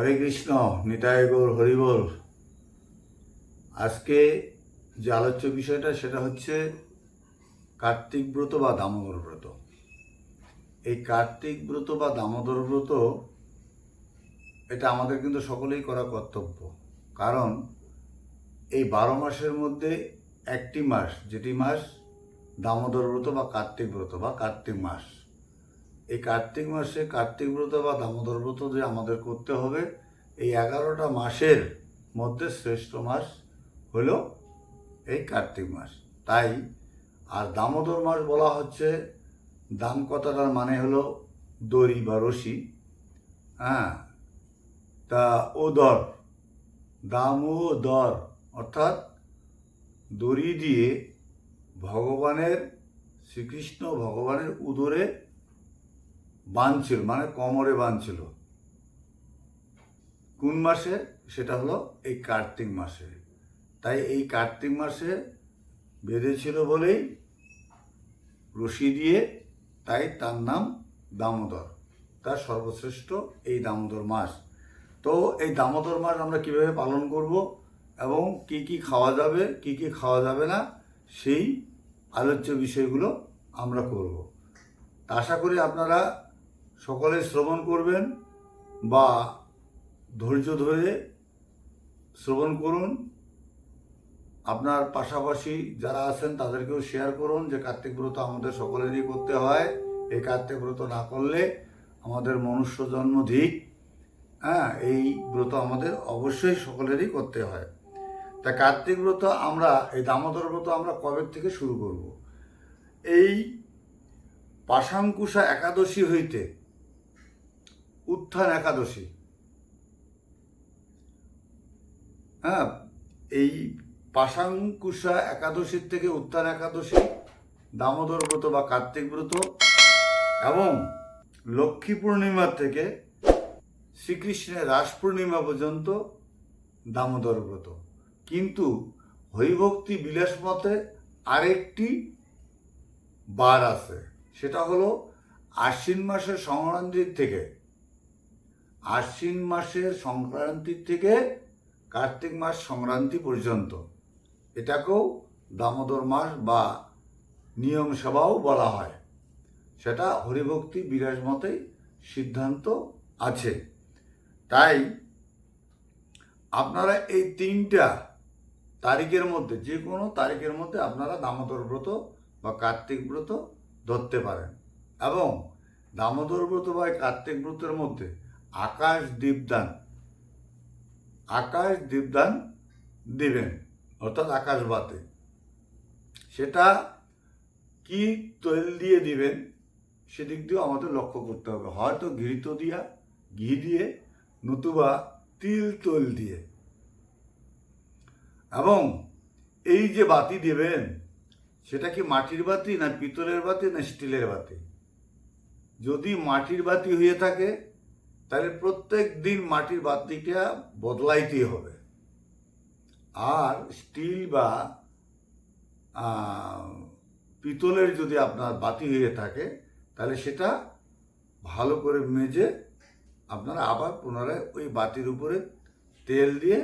হরে কৃষ্ণ, নিতাই গৌর হরিবল আজকে যে আলোচ্য বিষয়টা, সেটা হচ্ছে কার্তিক ব্রত বা দামোদর ব্রত। এই কার্তিক ব্রত বা দামোদর ব্রত, এটা আমাদের কিন্তু সকলেই করা কর্তব্য। কারণ এই বারো মাসের মধ্যে একটি মাস, যেটি মাস দামোদর ব্রত বা কার্তিক ব্রত বা কার্তিক মাস। এই কার্তিক মাসে কার্তিক ব্রত বা দামোদর ব্রত যে আমাদের করতে হবে, এই এগারোটা মাসের মধ্যে শ্রেষ্ঠ মাস হলো এই কার্তিক মাস। তাই আর দামোদর মাস বলা হচ্ছে, দাম কথাটার মানে হলো দড়ি বা রশি। হ্যাঁ তা ও দর, দাম ও দর, অর্থাৎ দড়ি দিয়ে ভগবানের, শ্রীকৃষ্ণ ভগবানের উদরে বাঁধছিল মানে কোমরে বাঁধছিল কোন মাসে? সেটা হলো এই কার্তিক মাসে। তাই এই কার্তিক মাসে বেঁধেছিল বলেই রশি দিয়ে তাই তার নাম দামোদর। তার সর্বশ্রেষ্ঠ এই দামোদর মাস। তো এই দামোদর মাস আমরা কীভাবে পালন করব এবং কি কি খাওয়া যাবে, কি কি খাওয়া যাবে না, সেই আলোচ্য বিষয়গুলো আমরা করব। আশা করি আপনারা সকলে শ্রবণ করবেন বা ধৈর্য ধরে শ্রবণ করুন। আপনার পাশাপাশি যারা আছেন তাদেরকেও শেয়ার করুন যে কার্তিক ব্রত আমাদের সকলেরই করতে হয়। এই কার্তিক ব্রত না করলে আমাদের মনুষ্য জন্ম ধিক হ্যাঁ এই ব্রত আমাদের অবশ্যই সকলেরই করতে হয়। তা কার্তিক ব্রত আমরা, এই দামোদর ব্রত আমরা কবে থেকে শুরু করব? এই পাশাঙ্কুশা একাদশী হইতে উত্থান একাদশী। হ্যাঁ এই পাশাঙ্কুশা একাদশীর থেকে উত্থান একাদশী, দামোদর ব্রত বা কার্তিক ব্রত এবং লক্ষ্মী পূর্ণিমার থেকে শ্রীকৃষ্ণের রাস পূর্ণিমা পর্যন্ত দামোদর ব্রত। কিন্তু হরিভক্তি বিলাস মতে আরেকটি বার আছে, সেটা হলো আশ্বিন মাসের সংক্রান্তির থেকে। আশ্বিন মাসের সংক্রান্তির থেকে কার্তিক মাস সংক্রান্তি পর্যন্ত। এটাকেও দামোদর মাস বা নিয়ম সভাও বলা হয়। সেটা হরিভক্তি বিরাজ মতেই সিদ্ধান্ত আছে। তাই আপনারা এই তিনটা তারিখের মধ্যে, যে কোনো তারিখের মধ্যে আপনারা দামোদর ব্রত বা কার্তিক ব্রত ধরতে পারেন। এবং দামোদর ব্রত বা কার্তিক ব্রতের মধ্যে আকাশ দীপদান। আকাশ দীপদান দিবেন, অর্থাৎ আকাশ বাতে সেটা কি তৈল দিয়ে দিবেন, সেদিক দিয়েও আমাদের লক্ষ্য করতে হবে। হয়তো ঘৃত দিয়া, ঘি দিয়ে, নতুবা তিল তৈল দিয়ে। এবং এই যে বাতি দেবেন, সেটা কি মাটির বাতি না পিতলের বাতি না স্টিলের বাতি? যদি মাটির বাতি হয়ে থাকে তাহলে প্রত্যেক দিন মাটির বাতিটা বদলাইতেই হবে। আর স্টিল বা পিতলের যদি আপনার বাতি হয়ে থাকে, তাহলে সেটা ভালো করে মেজে আপনারা আবার পুনরায় ওই বাতির উপরে তেল দিয়ে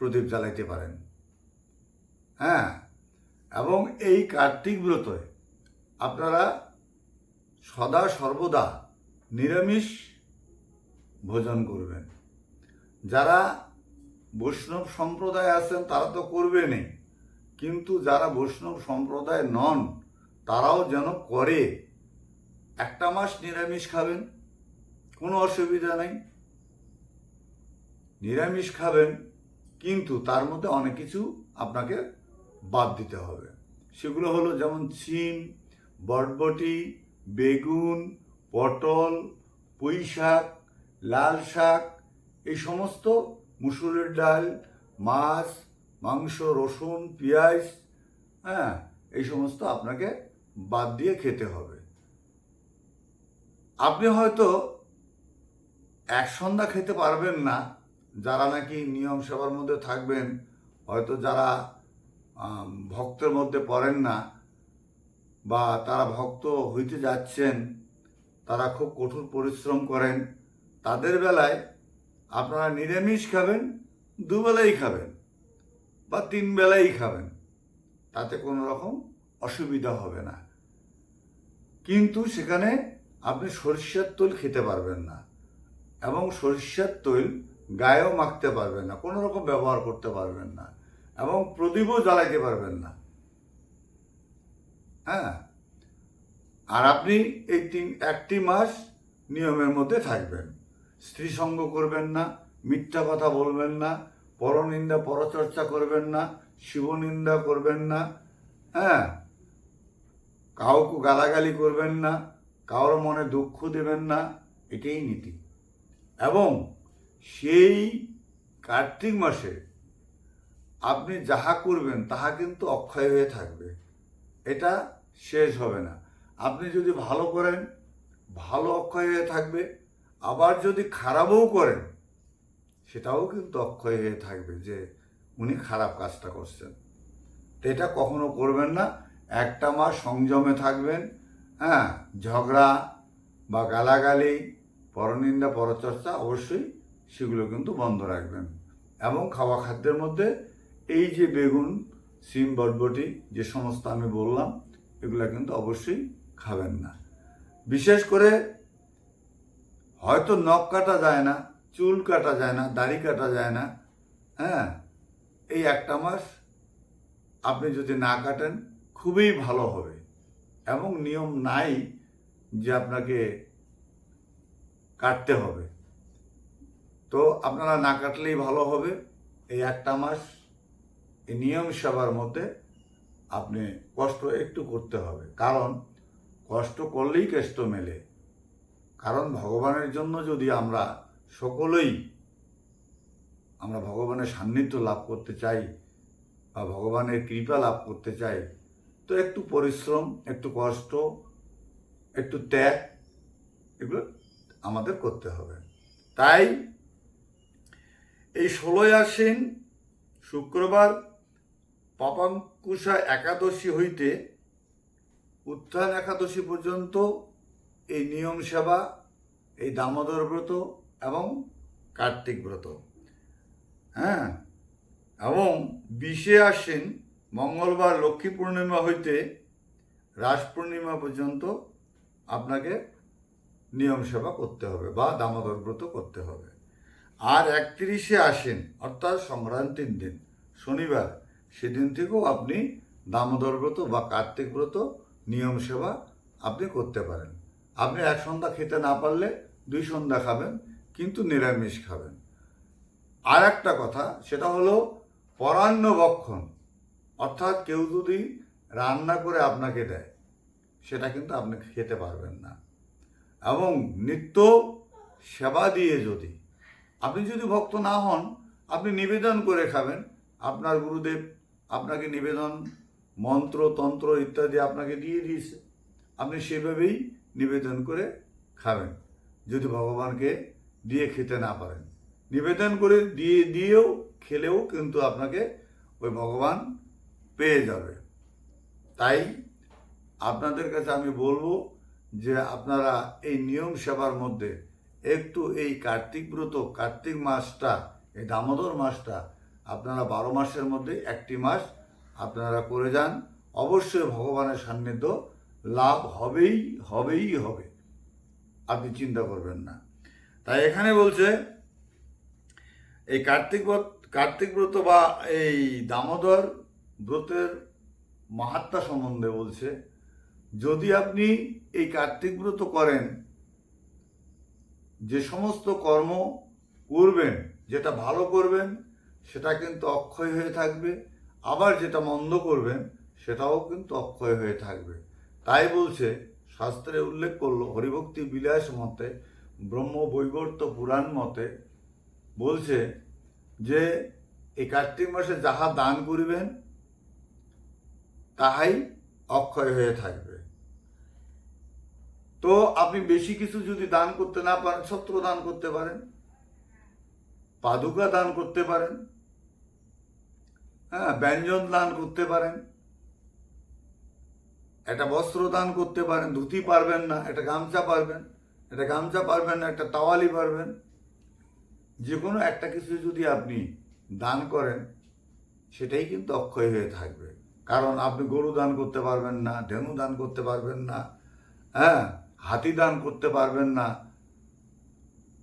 প্রদীপ জ্বালাইতে পারেন। হ্যাঁ? এবং এই কার্তিক ব্রতয় আপনারা সদা সর্বদা নিরামিষ ভোজন করবেন। যারা বৈষ্ণব সম্প্রদায় আছেন, তারা তো করবেনই। কিন্তু যারা বৈষ্ণব সম্প্রদায় নন, তারাও যেন করে। একটা মাস নিরামিষ খাবেন, কোনো অসুবিধা নেই। নিরামিষ খাবেন, কিন্তু তার মধ্যে অনেক কিছু আপনাকে বাদ দিতে হবে। সেগুলো হলো যেমন সিম বটবটি, বেগুন, পটল পুঁই শাক লাল শাক, এই সমস্ত মুসুরের ডাল, মাছ, মাংস, রসুন, পেঁয়াজ হ্যাঁ এই সমস্ত আপনাকে বাদ দিয়ে খেতে হবে। আপনি হয়তো এক সন্ধ্যা খেতে পারবেন না, যারা নাকি নিয়ম সেবার মধ্যে থাকবেন, হয়তো যারা ভক্তের মধ্যে পড়েন না, বা তারা ভক্ত হইতে যাচ্ছেন, তারা খুব কঠোর পরিশ্রম করেন তাদের বেলায় আপনারা নিরামিষ খাবেন, দুবেলাই খাবেন বা তিন বেলাই খাবেন। তাতে কোনো রকম অসুবিধা হবে না। কিন্তু সেখানে আপনি সরিষার তৈল খেতে পারবেন না এবং সরিষার তৈল গায়েও মাখতে পারবেন না, কোনো রকম ব্যবহার করতে পারবেন না এবং প্রদীপও জ্বালাইতে পারবেন না। হ্যাঁ? আর আপনি এই তিন, একটি মাস নিয়মের মধ্যে থাকবেন। স্ত্রী সঙ্গ করবেন না, মিথ্যা কথা বলবেন না, পরনিন্দা, পরচর্চা করবেন না, শিবনিন্দা করবেন না হ্যাঁ? কাউকে গালাগালি করবেন না কারোর মনে দুঃখ দেবেন না, এটাই নীতি। এবং সেই কার্তিক মাসে আপনি যাহা করবেন, তাহা কিন্তু অক্ষয় হয়ে থাকবে। এটা শেষ হবে না। আপনি যদি ভালো করেন, ভালো অক্ষয় হয়ে থাকবে আবার যদি খারাপও করেন, সেটাও কিন্তু অক্ষয় হয়ে থাকবে যে উনি খারাপ কাজটা করছেন। তো এটা কখনো করবেন না। একটা মাস সংযমে থাকবেন হ্যাঁ? ঝগড়া বা গালাগালি, পরনিন্দা, পরচর্চা অবশ্যই সেগুলো কিন্তু বন্ধ রাখবেন। এবং খাওয়া খাদ্যের মধ্যে এই যে বেগুন, সিম, বটবটি, যে সমস্ত আমি বললাম, এগুলো কিন্তু অবশ্যই খাবেন না। বিশেষ করে হয়তো নখ কাটা যায় না, চুল কাটা যায় না, দাড়ি কাটা যায় না হ্যাঁ? এই একটা মাস আপনি যদি না কাটেন, খুবই ভালো হবে। এবং নিয়ম নাই যে আপনাকে কাটতে হবে। তো আপনারা না কাটলেই ভালো হবে। এই একটা মাস এই নিয়ম সেবার মধ্যে আপনি কষ্ট একটু করতে হবে। কারণ কষ্ট করলেই কেষ্ট মেলে। কারণ ভগবানের জন্য যদি আমরা সকলেই আমরা ভগবানের সান্নিধ্য লাভ করতে চাই বা ভগবানের কৃপা লাভ করতে চাই, তো একটু পরিশ্রম, একটু কষ্ট, একটু ত্যাগ, এগুলো আমাদের করতে হবে। তাই এই ষোলোই আশ্বিন শুক্রবার পাপাঙ্কুশা একাদশী হইতে উত্থান একাদশী পর্যন্ত এই নিয়ম সেবা, এই দামোদর ব্রত এবং কার্তিক ব্রত। হ্যাঁ? এবং বিশে আসেন মঙ্গলবার লক্ষ্মী পূর্ণিমা হইতে রাস পূর্ণিমা পর্যন্ত আপনাকে নিয়ম সেবা করতে হবে বা দামোদর ব্রত করতে হবে। আর একত্রিশে আসেন অর্থাৎ সংক্রান্তির দিন, শনিবার, সেদিন থেকেও আপনি দামোদর ব্রত বা কার্তিক ব্রত নিয়ম সেবা আপনি করতে পারেন। আপনি এক সন্ধ্যা খেতে না পারলে দুই সন্ধ্যা খাবেন, কিন্তু নিরামিষ খাবেন। আর একটা কথা, সেটা হলো পরান্ন বক্ষণ অর্থাৎ কেউ যদি রান্না করে আপনাকে দেয়, সেটা কিন্তু আপনি খেতে পারবেন না। এবং নিত্য সেবা দিয়ে যদি আপনি যদি ভক্ত না হন, আপনি নিবেদন করে খাবেন, আপনার গুরুদেব আপনাকে নিবেদন, মন্ত্র, তন্ত্র ইত্যাদি আপনাকে দিয়ে দিয়েছে। আপনি সেভাবেই নিবেদন করে খাবেন, যদি ভগবানকে দিয়ে খেতে না পারেন। নিবেদন করে দিয়ে, দিয়েও, খেলেও কিন্তু আপনাকে ওই ভগবান পেয়ে যাবে। তাই আপনাদের কাছে আমি বলব যে আপনারা এই নিয়ম সেবার মধ্যে একটু এই কার্তিক ব্রত, কার্তিক মাসটা, এই দামোদর মাসটা আপনারা বারো মাসের মধ্যে একটি মাস আপনারা করে যান। অবশ্যই ভগবানের সান্নিধ্য লাভ হবেই হবেই হবে। আপনি চিন্তা করবেন না। তাই এখানে বলছে, এই কার্তিক কার্তিক ব্রত বা এই দামোদর ব্রতের মাহাত্মা সম্বন্ধে বলছে, যদি আপনি এই কার্তিক ব্রত করেন, যে সমস্ত কর্ম করবেন, যেটা ভালো করবেন, সেটা কিন্তু অক্ষয় হয়ে থাকবে। আবার যেটা মন্দ করবেন, সেটাও কিন্তু অক্ষয় হয়ে থাকবে। তাই বলছে, শাস্ত্রে উল্লেখ করল, হরিভক্তি বিলাস মতে, ব্রহ্ম বৈবর্ত পুরাণ মতে, বলছে যে এই কার্তিক মাসে যাহা দান করিবেন, তাহাই অক্ষয় হয়ে থাকবে। তো আপনি বেশি কিছু যদি দান করতে না পারেন, ছত্র দান করতে পারেন, পাদুকা দান করতে পারেন হ্যাঁ ব্যঞ্জন দান করতে পারেন একটা বস্ত্র দান করতে পারেন, ধুতি পারবেন না, একটা গামছা পারবেন, একটা গামছা পারবেন না, একটা তাওয়ালি পারবেন। যে কোনো একটা কিছু যদি আপনি দান করেন, সেটাই কিন্তু অক্ষয় হয়ে থাকবে। কারণ আপনি গরু দান করতে পারবেন না ধেনু দান করতে পারবেন না হ্যাঁ হাতি দান করতে পারবেন না,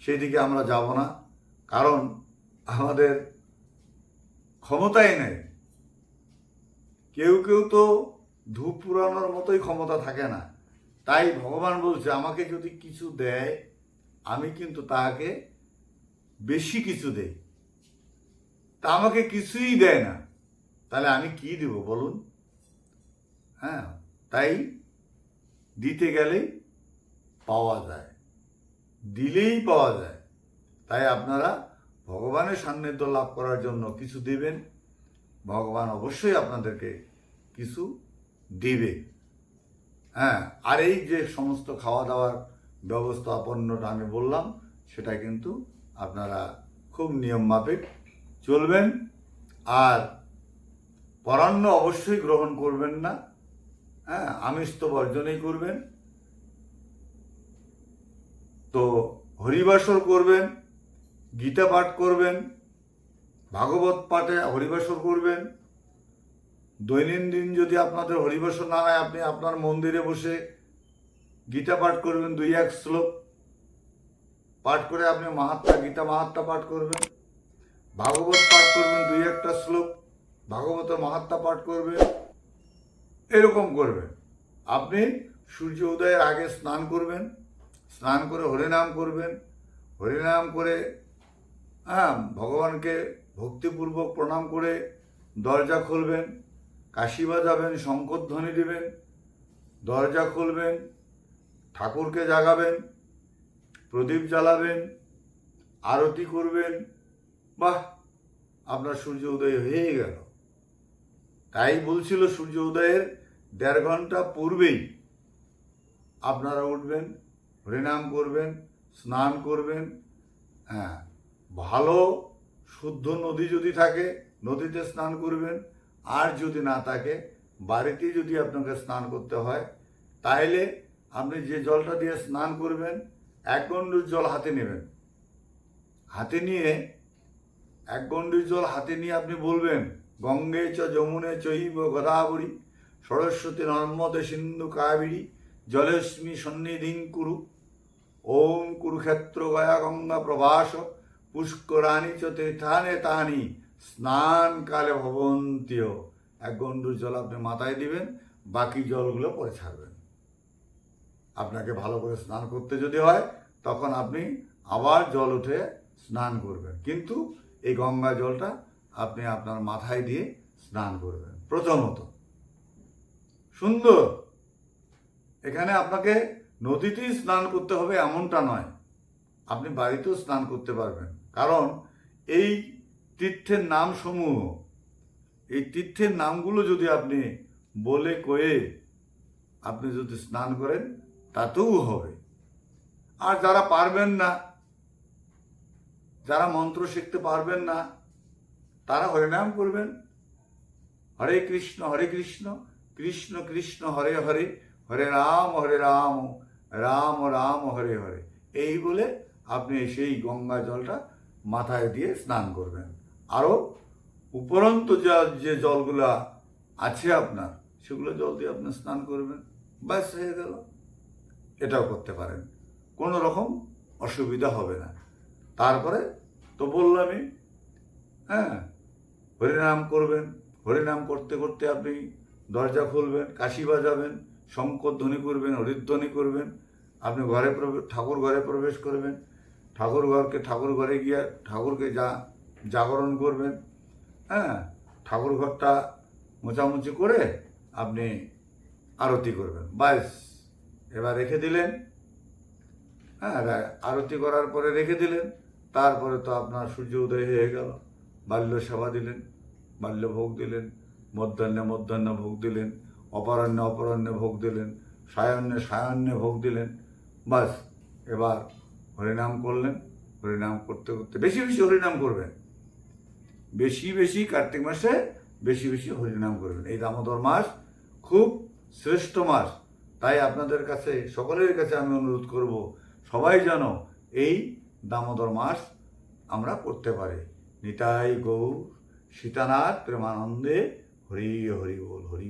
সেদিকে আমরা যাব না। কারণ আমাদের ক্ষমতাই নেই। কেউ কেউ তো ধূপ পুরানোর মতোই ক্ষমতা থাকে না। তাই ভগবান বলছে, আমাকে যদি কিছু দেয়, আমি কিন্তু তাহাকে বেশি কিছু দেই। তা আমাকে কিছুই দেয় না। তাহলে আমি কি দেব বলুন? হ্যাঁ তাই দিতে গেলেই পাওয়া যায়। দিলেই পাওয়া যায়। তাই আপনারা ভগবানের সান্নিধ্য লাভ করার জন্য কিছু দিবেন। ভগবান অবশ্যই আপনাদেরকে কিছু দেবে। হ্যাঁ আর এই যে সমস্ত খাওয়া দাওয়ার ব্যবস্থাপন্নটা আমি বললাম, সেটা কিন্তু আপনারা খুব নিয়ম মাফিক চলবেন। আর পরান্ন অবশ্যই গ্রহণ করবেন না। হ্যাঁ আমিষ তো বর্জনই করবেন। তো হরিবাসর করবেন গীতা পাঠ করবেন, ভাগবত পাঠে হরিবাসর করবেন দৈনন্দিন যদি আপনাদের হরিবাসর না হয়, আপনি আপনার মন্দিরে বসে গীতা পাঠ করবেন, দুই এক শ্লোক পাঠ করে আপনি মাহাত্মা, গীতা মাহাত্মা পাঠ করবেন, ভাগবত পাঠ করবেন, দুই একটা শ্লোক ভাগবতের মাহাত্মা পাঠ করবেন, এরকম করবেন। আপনি সূর্য উদয়ের আগে স্নান করবেন, স্নান করে হরিনাম করবেন, হরিনাম করে হ্যাঁ ভগবানকে ভক্তিপূর্বক প্রণাম করে দরজা খুলবেন কাশি বাজাবেন শঙ্করধ্বনি দেবেন, দরজা খুলবেন, ঠাকুরকে জাগাবেন, প্রদীপ জ্বালাবেন, আরতি করবেন, বাহ! আপনার সূর্য উদয় হয়ে গেল। তাই বলছিল সূর্য উদয়ের দেড় ঘণ্টা পূর্বেই আপনারা উঠবেন হরিনাম করবেন, স্নান করবেন। হ্যাঁ ভালো শুদ্ধ নদী যদি থাকে, নদীতে স্নান করবেন আর যদি না থাকে বাড়িতে যদি আপনাকে স্নান করতে হয়, তাইলে আপনি যে জলটা দিয়ে স্নান করবেন, এক গণ্ডুর জল হাতে নেবেন। হাতে নিয়ে, এক গণ্ডুর জল হাতে নিয়ে আপনি বলবেন, গঙ্গে চ যমুনে চৈব গোদাবরী, সরস্বতী নর্মদে সিন্ধু কাবেরী জলস্মি সন্নিধিং কুরু। ওম কুরুক্ষেত্র গয়া গঙ্গা প্রভাস পুষ্করাণী চ তীর্থানে তানি। স্নান কালে ভবন্তীয় এক গণ্ডুর জল আপনি মাথায় দিবেন, বাকি জলগুলো পরে ছাড়বেন। আপনাকে ভালো করে স্নান করতে যদি হয়, তখন আপনি আবার জল উঠে স্নান করবেন। কিন্তু এই গঙ্গা জলটা আপনি আপনার মাথায় দিয়ে স্নান করবেন, প্রথমত। সুন্দর। এখানে আপনাকে নদীতেই স্নান করতে হবে এমনটা নয়। আপনি বাড়িতেও স্নান করতে পারবেন। কারণ এই তীর্থের নাম সমূহ এই তীর্থের নামগুলো যদি আপনি বলে কয়ে আপনি যদি স্নান করেন, তাতেও হবে। আর যারা পারবেন না, যারা মন্ত্র শিখতে পারবেন না, তারা হরিনাম করবেন। হরে কৃষ্ণ হরে কৃষ্ণ কৃষ্ণ কৃষ্ণ, হরে হরে হরে রাম হরে রাম রাম রাম, হরে হরে। এই বলে আপনি সেই গঙ্গা জলটা মাথায় দিয়ে স্নান করবেন। আরও উপরন্ত যা, যে জলগুলা আছে আপনার, সেগুলো জল দিয়ে আপনি স্নান করবেন, ব্যাস, হয়ে গেল। এটাও করতে পারেন। কোনো রকম অসুবিধা হবে না। তারপরে তো বললামই হ্যাঁ হরিনাম করবেন। হরিনাম করতে করতে আপনি দরজা খুলবেন, কাশি বাজাবেন, শঙ্কর ধ্বনি করবেন হরিধ্বনি করবেন, আপনি ঘরে প্রবেশ ঠাকুর ঘরে প্রবেশ করবেন। ঠাকুর ঘরকে, ঠাকুর ঘরে গিয়ে, ঠাকুরকে যা জাগরণ করবেন হ্যাঁ? ঠাকুর ঘরটা মোচামুচি করে আপনি আরতি করবেন। বাস এবার রেখে দিলেন। হ্যাঁ আরতি করার পরে রেখে দিলেন। তারপরে তো আপনার সূর্য উদয় হয়ে গেল। বাল্য সেবা দিলেন, বাল্য ভোগ দিলেন, মধ্যাহ্নে মধ্যাহ্ন ভোগ দিলেন, অপরাহ্নে অপরাহ্নে ভোগ দিলেন, সায়াহ্নে সায়াহ্নে ভোগ দিলেন। বাস এবার হরিনাম করলেন। হরিনাম করতে করতে বেশি বেশি হরিনাম করবেন। বেশি বেশি কার্তিক মাসে বেশি বেশি হরিনাম করবেন। এই দামোদর মাস খুব শ্রেষ্ঠ মাস। তাই আপনাদের কাছে, সকলের কাছে আমি অনুরোধ করব, সবাই যেন এই দামোদর মাস আমরা করতে পারি। নিতাই গৌর, সীতানাথ প্রেমানন্দে হরি হরি বল, হরি